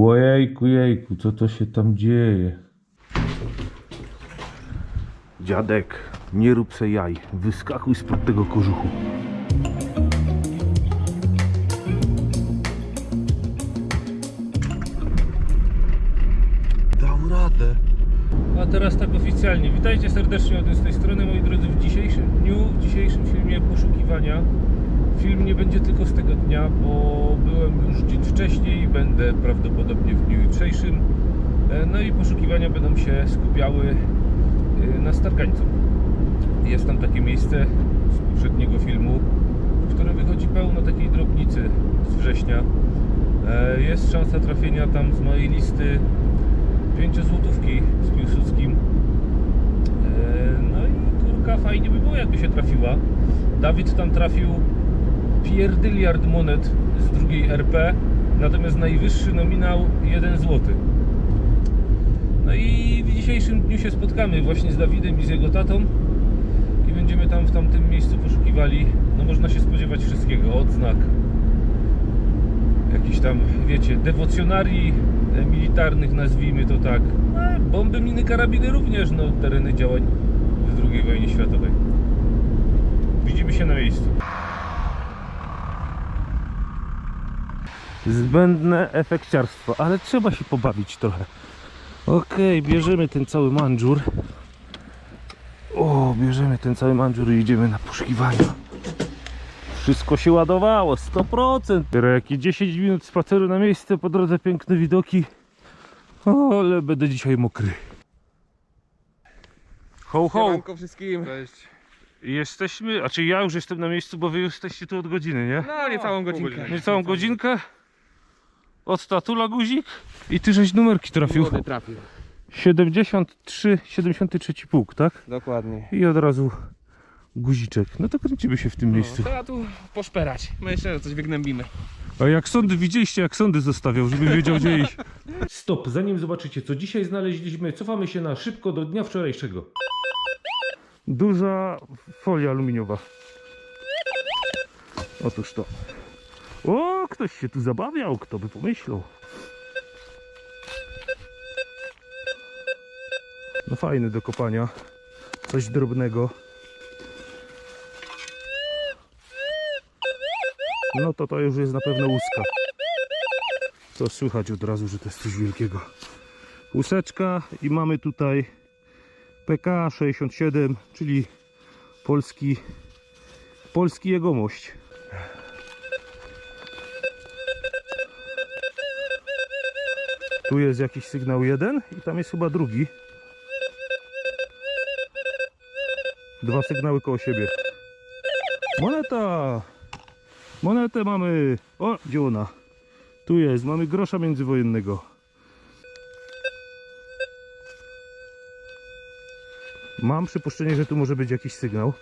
Ojejku, jejku, co to się tam dzieje? Dziadek, nie rób se jaj, wyskakuj spod tego kożuchu. Dał radę. A teraz tak oficjalnie. Witajcie serdecznie od z tej strony, moi drodzy, w dzisiejszym dniu, w dzisiejszym filmie poszukiwania. Film nie będzie tylko z tego dnia, bo byłem już dzień wcześniej, będę prawdopodobnie w dniu jutrzejszym. E, No i poszukiwania będą się skupiały e, na Stargańcu. Jest tam takie miejsce z poprzedniego filmu, w którym wychodzi pełno takiej drobnicy z września. E, Jest szansa trafienia tam z mojej listy 5 złotówki z Piłsudskim. No i kurka fajnie by było jakby się trafiła. Dawid tam trafił pierdyliard monet z drugiej RP, natomiast najwyższy nominał 1 zł. No i w dzisiejszym dniu się spotkamy właśnie z Dawidem i z jego tatą i będziemy tam w tamtym miejscu poszukiwali, no można się spodziewać wszystkiego, odznak, jakichś tam, wiecie, dewocjonarii e, militarnych, nazwijmy to tak. No, bomby, miny, karabiny również, no tereny działań w II wojnie światowej. Widzimy się na miejscu. Zbędne efekciarstwo, ale trzeba się pobawić trochę. Okej, bierzemy ten cały mandżur. O, bierzemy ten cały mandżur i idziemy na poszukiwania. Wszystko się ładowało, 100%. Dopiero jakieś 10 minut spaceru na miejsce, po drodze piękne widoki. O, ale będę dzisiaj mokry. Ho, ho! Siemanko wszystkim. Cześć. Jesteśmy, a czy ja już jestem na miejscu, bo wy już jesteście tu od godziny, nie? No, niecałą godzinkę. Niecałą godzinkę. Od tatula guzik i ty żeś numerki trafił. Młody trafił. 73, 73 pułk, tak? Dokładnie. I od razu guziczek. No to kręcimy się w tym miejscu. No, to ja tu poszperać. Myślę, że coś wygnębimy. A jak sądy widzieliście, jak sądy zostawiał, żebym wiedział gdzie iść. Stop, zanim zobaczycie co dzisiaj znaleźliśmy, cofamy się na szybko do dnia wczorajszego. Duża folia aluminiowa. Otóż to. O, ktoś się tu zabawiał, kto by pomyślał. No fajny do kopania. Coś drobnego. No to to już jest na pewno łuska. To słychać od razu, że to jest coś wielkiego. Łuseczka i mamy tutaj PK67, czyli polski polski jegomość. Tu jest jakiś sygnał jeden i tam jest chyba drugi. Dwa sygnały koło siebie. Moneta! Monetę mamy. O, gdzie ona? Tu jest, mamy grosza międzywojennego. Mam przypuszczenie, że tu może być jakiś sygnał.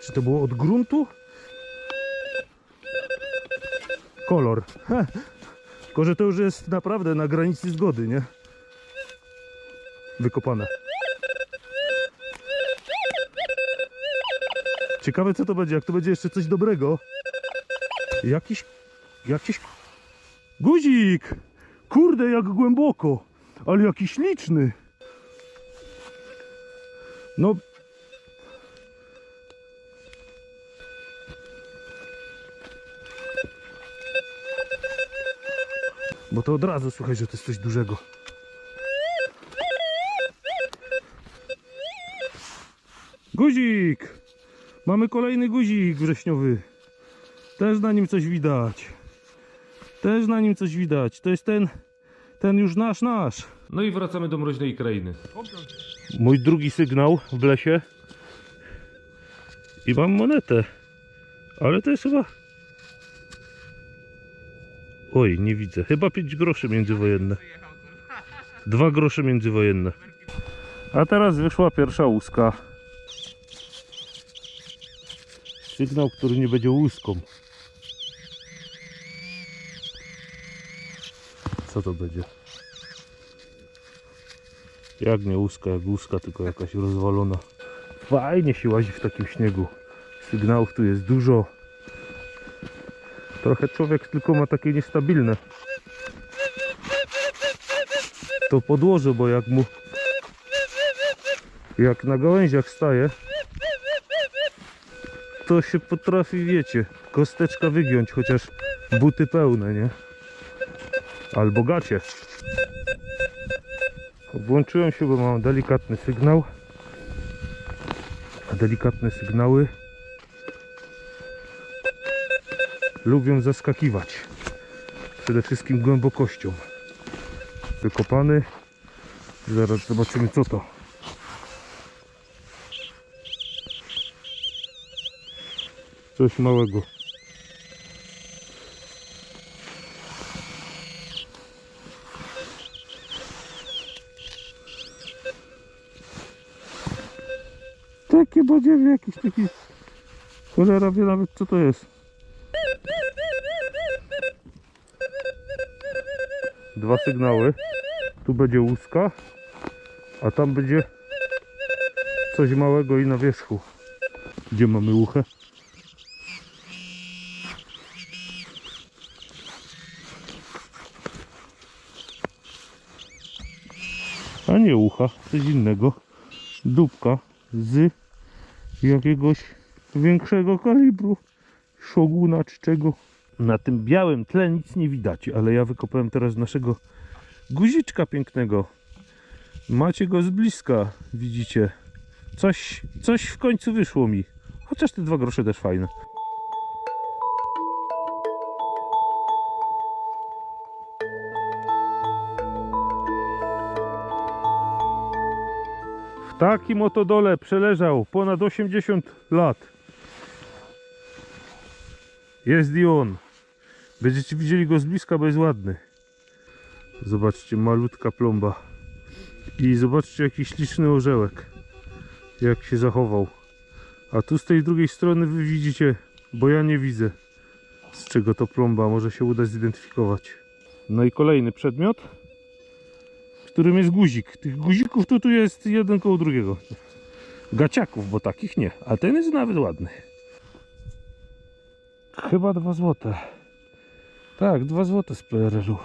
Czy to było od gruntu? Kolor. Heh. Tylko, że to już jest naprawdę na granicy zgody, nie? Wykopane. Ciekawe co to będzie, jak to będzie jeszcze coś dobrego. Jakiś, jakiś guzik. Kurde, jak głęboko. Ale jakiś liczny. No. Bo to od razu słuchaj, że to jest coś dużego. Guzik! Mamy kolejny guzik wrześniowy. Też na nim coś widać. Też na nim coś widać. To jest ten, ten już nasz, nasz. No i wracamy do mroźnej krainy. Mój drugi sygnał w lesie. I mam monetę. Ale to jest chyba... Oj, nie widzę. Chyba 5 groszy międzywojenne. Dwa grosze międzywojenne. A teraz wyszła pierwsza łuska. Sygnał, który nie będzie łuską. Co to będzie? Jak nie łuska, jak łuska, tylko jakaś rozwalona. Fajnie się łazi w takim śniegu. Sygnałów tu jest dużo. Trochę człowiek tylko ma takie niestabilne to podłoże, bo jak mu jak na gałęziach staje to się potrafi, wiecie, kosteczka wygiąć, chociaż buty pełne, nie? Albo gacie. Włączyłem się, bo mam delikatny sygnał. A delikatne sygnały lubią zaskakiwać. Przede wszystkim głębokością. Wykopany. Zaraz zobaczymy co to. Coś małego. Takie badziewie jakieś taki. Cholera wie nawet co to jest. Dwa sygnały. Tu będzie łuska, a tam będzie coś małego i na wierzchu. Gdzie mamy uchę? A nie ucha, coś innego. Dupka z jakiegoś większego kalibru. Szoguna czy czego. Na tym białym tle nic nie widać, ale ja wykopałem teraz naszego guziczka pięknego. Macie go z bliska, widzicie. Coś, coś w końcu wyszło mi. Chociaż te dwa grosze też fajne. W takim oto dole przeleżał ponad 80 lat. Jest i on. Będziecie widzieli go z bliska, bo jest ładny. Zobaczcie, malutka plomba. I zobaczcie, jaki śliczny orzełek. Jak się zachował. A tu z tej drugiej strony wy widzicie, bo ja nie widzę, z czego to plomba. Może się uda zidentyfikować. No i kolejny przedmiot, którym jest guzik. Tych guzików tu, tu jest jeden koło drugiego. Gaciaków, bo takich nie. A ten jest nawet ładny. Chyba dwa złote. Tak, dwa złote z PRL-u.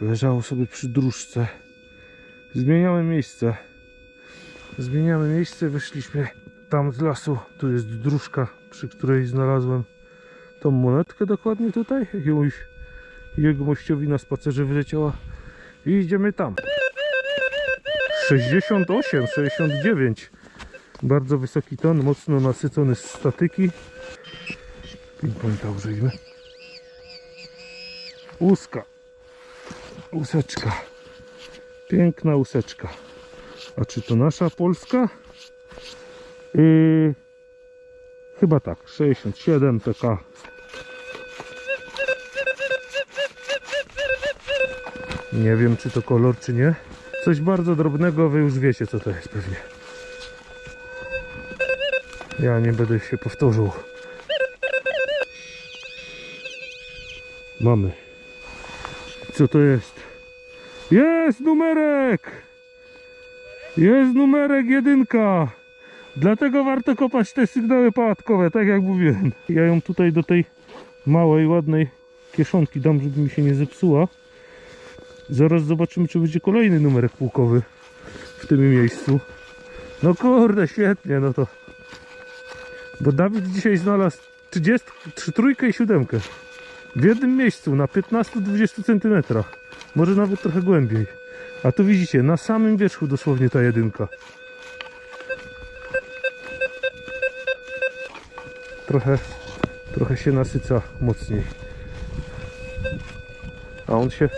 Leżało sobie przy dróżce. Zmieniamy miejsce. Zmieniamy miejsce, wyszliśmy tam z lasu. Tu jest dróżka, przy której znalazłem tą monetkę dokładnie tutaj. Jakiemuś jegomościowi na spacerze wyleciała. I idziemy tam. 68, 69. Bardzo wysoki ton, mocno nasycony z statyki. Pinpointa użyjmy. Łuska. Łuseczka. Piękna łuseczka. A czy to nasza Polska? Yy, chyba tak. 67 PK. Nie wiem czy to kolor czy nie. Coś bardzo drobnego, wy już wiecie co to jest pewnie. Ja nie będę się powtórzył. Mamy. Co to jest? Jest numerek! Jest numerek jedynka! Dlatego warto kopać te sygnały pałatkowe, tak jak mówiłem. Ja ją tutaj do tej małej, ładnej kieszonki dam, żeby mi się nie zepsuła. Zaraz zobaczymy, czy będzie kolejny numerek pułkowy w tym miejscu. No kurde, świetnie, no to. Bo Dawid dzisiaj znalazł 30, trzy- trójkę i siódemkę. W jednym miejscu, na 15-20 cm. Może nawet trochę głębiej. A tu widzicie, na samym wierzchu dosłownie ta jedynka. Trochę, trochę się nasyca mocniej. A on się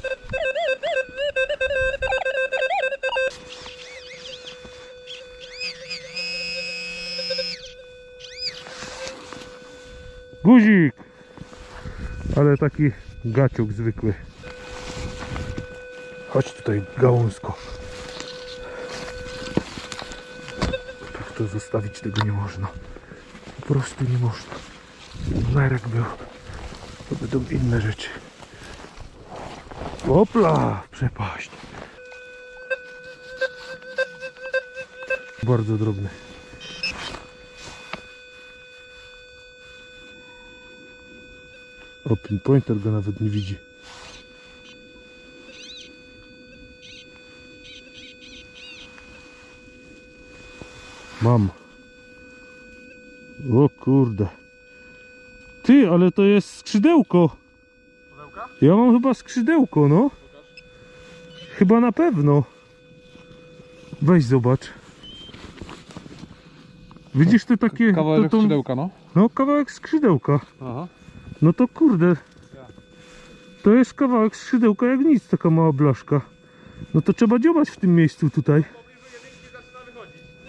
Guzik! Ale taki gaciuk zwykły. Chodź tutaj, gałązko. Tak to zostawić tego nie można. Po prostu nie można. Numerek był. To będą inne rzeczy. Opla! Przepaść. Bardzo drobny. O, pinpointer go nawet nie widzi. Mam. O kurde. Ty, ale to jest skrzydełko. Ja mam chyba skrzydełko, no. Chyba na pewno. Weź zobacz. Widzisz te takie... Kawałek to, to, skrzydełka, no. No, kawałek skrzydełka. Aha. No to kurde. To jest kawałek skrzydełka jak nic, taka mała blaszka. No to trzeba dziobać w tym miejscu tutaj.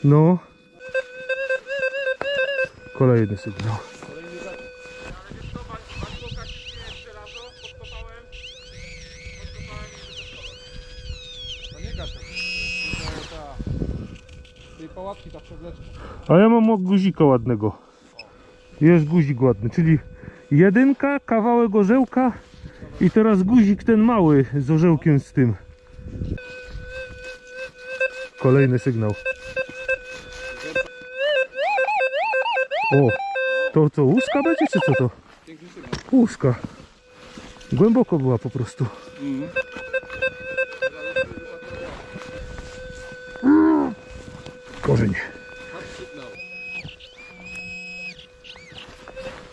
No. Kolejny sygnał. A ja mam guzika ładnego. Jest guzik ładny, czyli jedynka, kawałek orzełka i teraz guzik ten mały z orzełkiem z tym. Kolejny sygnał. O, to co, łuska będzie czy co to? Łuska. Głęboko była po prostu. Korzeń.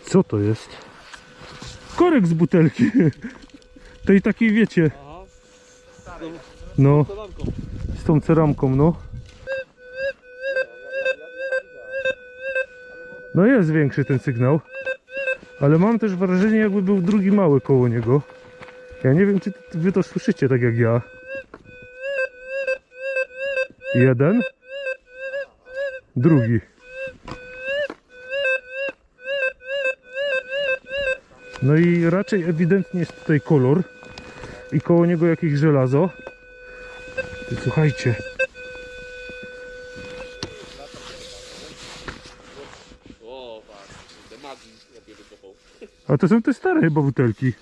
Co to jest? Korek z butelki. Tej takiej wiecie. No, z tą ceramką, no. No jest większy ten sygnał. Ale mam też wrażenie, jakby był drugi mały koło niego. Ja nie wiem, czy wy to słyszycie tak jak ja. Jeden. Drugi. No i raczej ewidentnie jest tutaj kolor. I koło niego jakieś żelazo. Słuchajcie. A to są te stare chyba butelki.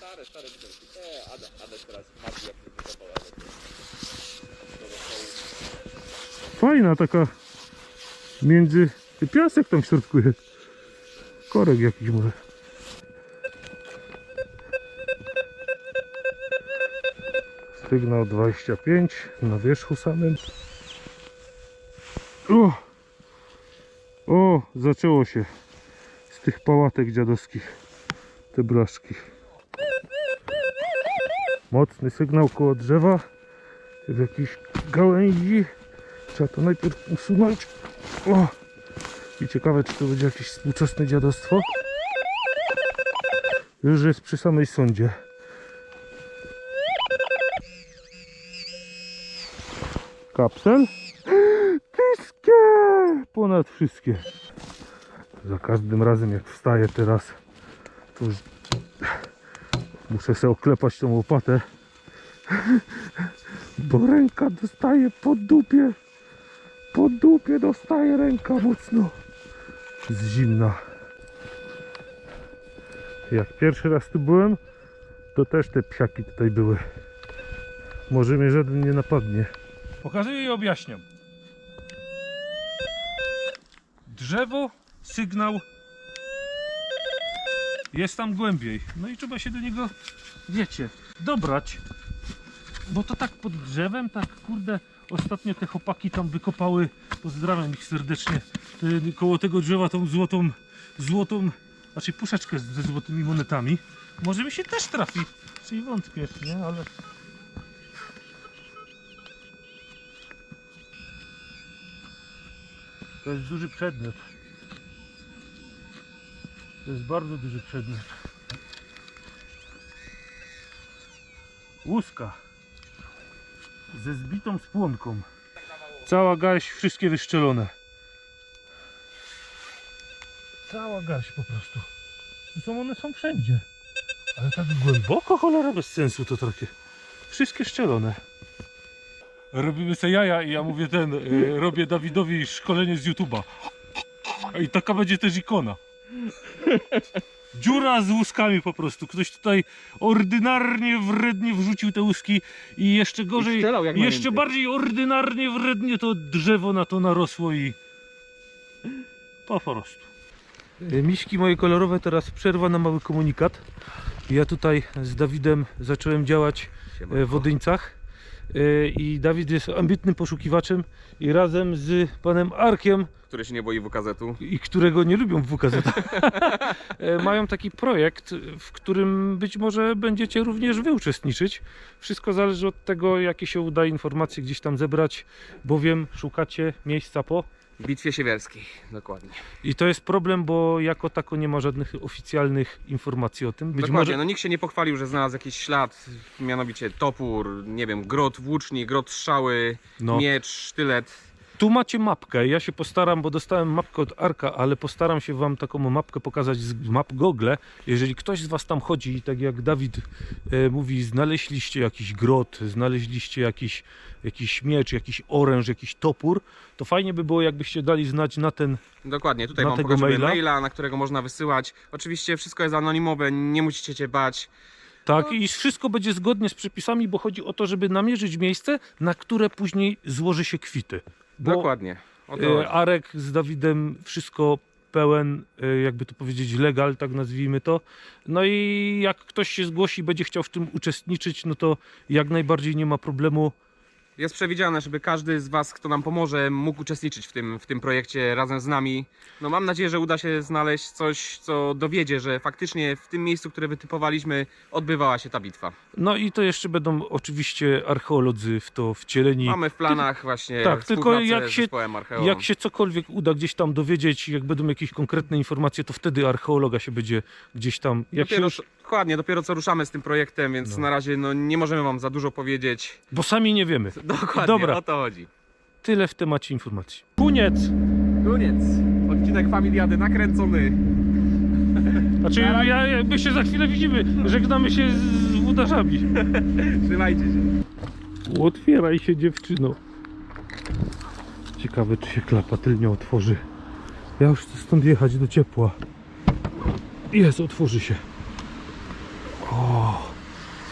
Fajna taka między... Piasek tam w środku jest. Korek jakiś może. Sygnał 25 na wierzchu samym. O! O, zaczęło się z tych pałatek dziadowskich. Te blaszki. Mocny sygnał koło drzewa. W jakiejś gałęzi. Trzeba to najpierw usunąć. O! I ciekawe, czy to będzie jakieś współczesne dziadostwo. Już jest przy samej sądzie. Kapsel? Wszystkie! Ponad wszystkie. Za każdym razem jak wstaję teraz, to już muszę sobie oklepać tą łopatę. Bo ręka dostaje po dupie. Po dupie dostaje ręka mocno. Z zimna. Jak pierwszy raz tu byłem, to też te psiaki tutaj były. Może mnie żaden nie napadnie. Pokazuję i objaśniam. Drzewo, sygnał jest tam głębiej. No i trzeba się do niego, wiecie, dobrać. Bo to tak pod drzewem, tak kurde, ostatnio te chłopaki tam wykopały, pozdrawiam ich serdecznie, te, koło tego drzewa tą złotą, złotą, znaczy puszeczkę ze złotymi monetami. Może mi się też trafi, czyli wątpię, nie, ale... To jest duży przedmiot. To jest bardzo duży przedmiot. Łuska ze zbitą spłonką. Cała garść, wszystkie wyszczelone. Cała garść po prostu. Zresztą one są wszędzie. Ale tak głęboko, cholera, bez sensu to takie. Wszystkie szczelone. Robimy se jaja i ja mówię ten, y, robię Dawidowi szkolenie z YouTube'a. I taka będzie też ikona. Dziura z łuskami po prostu. Ktoś tutaj ordynarnie, wrednie wrzucił te łuski i jeszcze gorzej, I strzelał jak jeszcze najwięcej. bardziej ordynarnie, wrednie to drzewo na to narosło i po prostu. Miśki moje kolorowe, teraz przerwa na mały komunikat. Ja tutaj z Dawidem zacząłem działać e, w Odyńcach e, i Dawid jest ambitnym poszukiwaczem i razem z panem Arkiem, Który się nie boi WKZ-u. i którego nie lubią WKZ, e, mają taki projekt, w którym być może będziecie również wy uczestniczyć. Wszystko zależy od tego, jakie się uda informacje gdzieś tam zebrać, bowiem szukacie miejsca po W Bitwie Siewierskiej, dokładnie. I to jest problem, bo jako tako nie ma żadnych oficjalnych informacji o tym. Być dokładnie, może no nikt się nie pochwalił, że znalazł jakiś ślad, mianowicie topór, nie wiem, grot włóczni, grot strzały, no, miecz, sztylet. tu macie mapkę. Ja się postaram, bo dostałem mapkę od Arka, ale postaram się wam taką mapkę pokazać z map Google. Jeżeli ktoś z was tam chodzi i tak jak Dawid e, mówi, znaleźliście jakiś grot, znaleźliście jakiś, jakiś miecz, jakiś oręż, jakiś topór, to fajnie by było jakbyście dali znać na ten Dokładnie, tutaj Na mam tego maila? maila, na którego można wysyłać. Oczywiście wszystko jest anonimowe, nie musicie się bać. Tak, i wszystko będzie zgodnie z przepisami, bo chodzi o to, żeby namierzyć miejsce, na które później złoży się kwity. Bo Dokładnie. E. Arek z Dawidem wszystko pełen, e, jakby to powiedzieć, legal, tak nazwijmy to. No i jak ktoś się zgłosi będzie chciał w tym uczestniczyć, no to jak najbardziej nie ma problemu. Jest przewidziane, żeby każdy z Was, kto nam pomoże, mógł uczestniczyć w tym, w tym projekcie razem z nami. No mam nadzieję, że uda się znaleźć coś, co dowiedzie, że faktycznie w tym miejscu, które wytypowaliśmy, odbywała się ta bitwa. No i to jeszcze będą oczywiście archeolodzy w to wcieleni. Mamy w planach właśnie Tak, tylko jak się-. Jak się cokolwiek uda gdzieś tam dowiedzieć, jak będą jakieś konkretne informacje, to wtedy archeologa się będzie gdzieś tam. Jak się dopiero, już, Dokładnie, dopiero co ruszamy z tym projektem, więc No. na razie no, nie możemy Wam za dużo powiedzieć. bo sami nie wiemy. Dokładnie, Dobra. o to chodzi. Tyle w temacie informacji. Koniec! Koniec. Odcinek Familiady nakręcony. Znaczy, ja, ja, my się za chwilę widzimy. Żegnamy się z, z wódarzami. Trzymajcie się. Otwieraj się, dziewczyno. Ciekawe, czy się klapa tylnie otworzy. Ja już chcę stąd jechać do ciepła. Jest, otworzy się.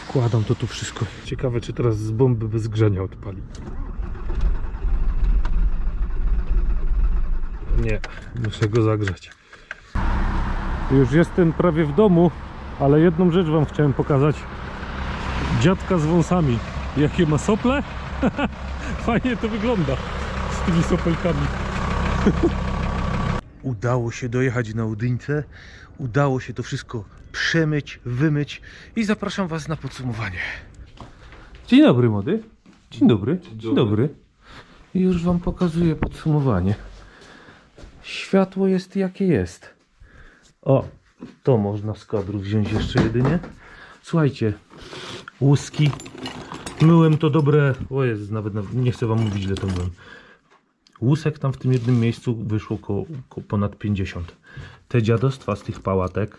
Wkładam to tu wszystko. Ciekawe, czy teraz z bomby bez odpali. Nie, muszę go zagrzać. Już jestem prawie w domu, ale jedną rzecz wam chciałem pokazać. Dziadka z wąsami. Jakie ma sople? Fajnie to wygląda z tymi sopelkami. Udało się dojechać na Udyńce. Udało się to wszystko przemyć, wymyć i zapraszam Was na podsumowanie. Dzień dobry, młody. Dzień dobry. Dzień dobry. I już Wam pokazuję podsumowanie. Światło jest jakie jest. O, to można z kadru wziąć jeszcze jedynie. Słuchajcie, łuski. Myłem to dobre. O jest, nawet, nawet nie chcę wam mówić, ile to myłem. Łusek tam w tym jednym miejscu wyszło ko, ko, ponad 50. Te dziadostwa z tych pałatek,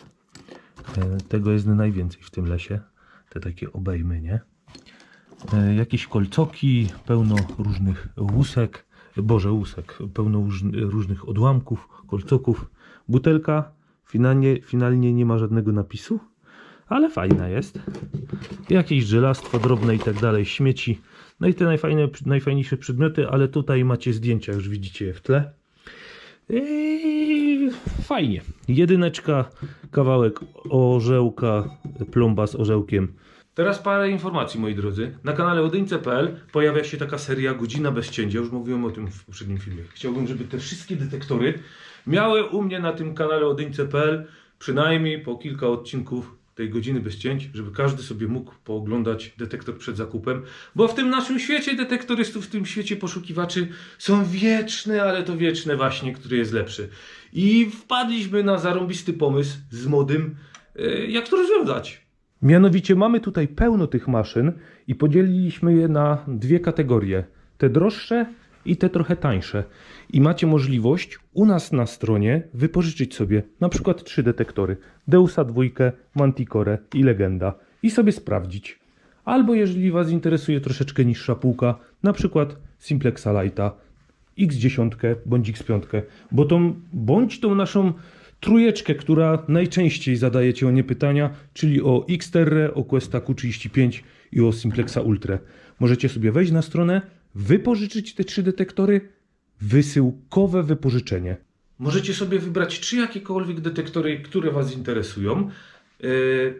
e, tego jest najwięcej w tym lesie. Te takie obejmy, nie? E, jakieś kolcoki, pełno różnych łusek, boże łusek, pełno różn- różnych odłamków, kolcoków. Butelka, finalnie, finalnie nie ma żadnego napisu, ale fajna jest. Jakieś żelastwo drobne i tak dalej, śmieci. No i te najfajne, najfajniejsze przedmioty, ale tutaj macie zdjęcia, już widzicie je w tle. I fajnie. Jedyneczka, kawałek orzełka, plomba z orzełkiem. Teraz parę informacji, moi drodzy. Na kanale odyńce.pl pojawia się taka seria Godzina bez cięcia. Już mówiłem o tym w poprzednim filmie. Chciałbym, żeby te wszystkie detektory miały u mnie na tym kanale odyńce.pl przynajmniej po kilka odcinków tej godziny bez cięć, żeby każdy sobie mógł pooglądać detektor przed zakupem, bo w tym naszym świecie detektorystów, w tym świecie poszukiwaczy są wieczne, ale to wieczne właśnie, który jest lepszy. I wpadliśmy na zarąbisty pomysł z modym, e, jak to rozwiązać. Mianowicie mamy tutaj pełno tych maszyn i podzieliliśmy je na dwie kategorie. Te droższe i te trochę tańsze. I macie możliwość u nas na stronie wypożyczyć sobie na przykład trzy detektory. Deusa dwójkę, Manticore i Legenda. I sobie sprawdzić. Albo jeżeli Was interesuje troszeczkę niższa półka, na przykład Simplexa Lighta, X10 bądź X5, bo tą, bądź tą naszą trójeczkę, która najczęściej zadaje Ci o nie pytania, czyli o Xterre, o Questa Q35 i o Simplexa Ultra. Możecie sobie wejść na stronę, wypożyczyć te trzy detektory, wysyłkowe wypożyczenie. Możecie sobie wybrać trzy jakiekolwiek detektory, które Was interesują.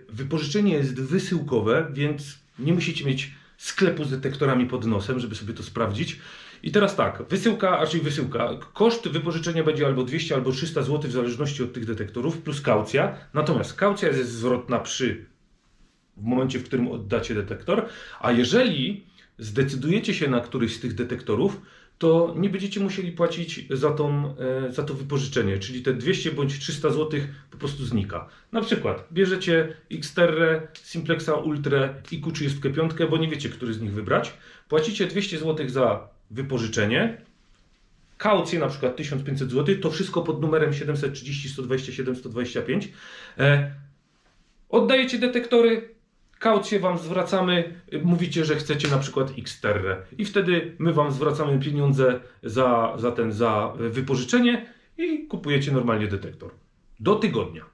Wypożyczenie jest wysyłkowe, więc nie musicie mieć sklepu z detektorami pod nosem, żeby sobie to sprawdzić. I teraz tak, wysyłka, a czyli wysyłka. Koszt wypożyczenia będzie albo 200, albo 300 zł w zależności od tych detektorów, plus kaucja. Natomiast kaucja jest zwrotna przy w momencie, w którym oddacie detektor, a jeżeli zdecydujecie się na któryś z tych detektorów, to nie będziecie musieli płacić za, tą, e, za to wypożyczenie, czyli te 200 bądź 300 zł po prostu znika. Na przykład bierzecie Xterre, Simplexa Ultra i Q35, bo nie wiecie, który z nich wybrać. Płacicie 200 zł za wypożyczenie, kaucję na przykład 1500 zł, to wszystko pod numerem 730 127 125. E, Oddajecie detektory, kaucję wam zwracamy, mówicie, że chcecie na przykład Xterre i wtedy my wam zwracamy pieniądze za, za ten, za wypożyczenie i kupujecie normalnie detektor. Do tygodnia.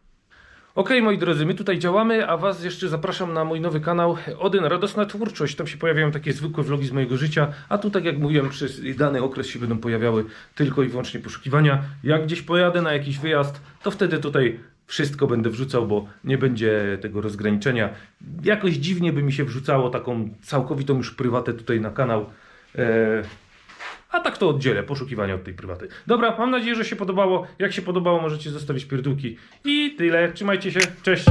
Ok, moi drodzy, my tutaj działamy, a Was jeszcze zapraszam na mój nowy kanał Odyn Radosna Twórczość. Tam się pojawiają takie zwykłe vlogi z mojego życia, a tu, tak jak mówiłem, przez dany okres się będą pojawiały tylko i wyłącznie poszukiwania. Jak gdzieś pojadę na jakiś wyjazd, to wtedy tutaj wszystko będę wrzucał, bo nie będzie tego rozgraniczenia. Jakoś dziwnie by mi się wrzucało taką całkowitą już prywatę tutaj na kanał. Eee, a tak to oddzielę, poszukiwania od tej prywaty. Dobra, mam nadzieję, że się podobało. Jak się podobało, możecie zostawić pierdółki. I tyle. Trzymajcie się. Cześć.